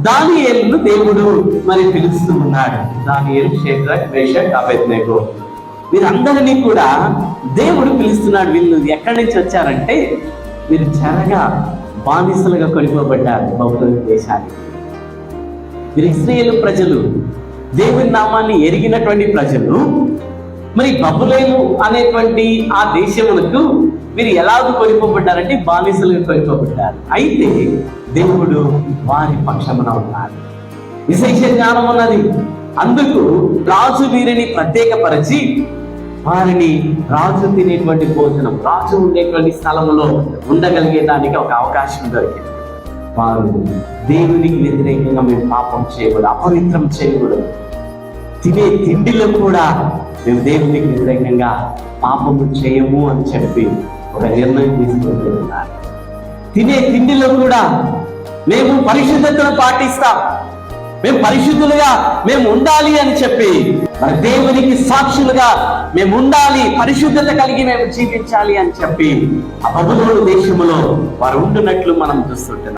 దానియేలును దేవుడు మరి పిలుస్తూ ఉన్నాడు. దానియేలు షేడ్రక్ మేషక్ అబెద్నెగో. వీరందరినీ కూడా దేవుడు పిలుస్తున్నాడు. వీళ్ళు ఎక్కడి నుంచి వచ్చారంటే వీరు చెరగా బానిసలుగా కొనిపోబడ్డారు బహుళ దేశానికి వీరు ఇస్రాయేల్ ప్రజలు దేవుని నామాన్ని ఎరిగినటువంటి ప్రజలు మరి బబులేలు అనేటువంటి ఆ దేశములకు వీరు ఎలాగ కొనిపోబడ్డారంటే బానిసలుగా కొనిపోబడ్డారు. అయితే దేవుడు వారి పక్షమున ఉన్నాడు. విశేష జ్ఞానం ఉన్నది. అందుకు రాజు వీరిని ప్రత్యేకపరిచి వారిని రాజు తినేటువంటి భోజనం రాజు ఉండేటువంటి స్థలంలో ఉండగలిగే దానికి ఒక అవకాశం దొరికింది. వారు దేవునికి వ్యతిరేకంగా మేము పాపం చేయకూడదు అపవిత్రం చేయకూడదు. తినే తిండిలో కూడా మేము దేవునికి వ్యతిరేకంగా పాపము చేయము అని చెప్పి ఒక నిర్ణయం తీసుకుంటున్నారు తినే తిండిలో కూడా మేము పరిశుద్ధతను పాటిస్తాం. మేము పరిశుద్ధులుగా మేము ఉండాలి అని చెప్పి మరి దేవునికి సాక్షులుగా మేము ఉండాలి పరిశుద్ధత కలిగి మేము జీవించాలి అని చెప్పి ఆ బదులు దేశంలో వారు ఉంటున్నట్లు మనం చూస్తుంటున్నాం.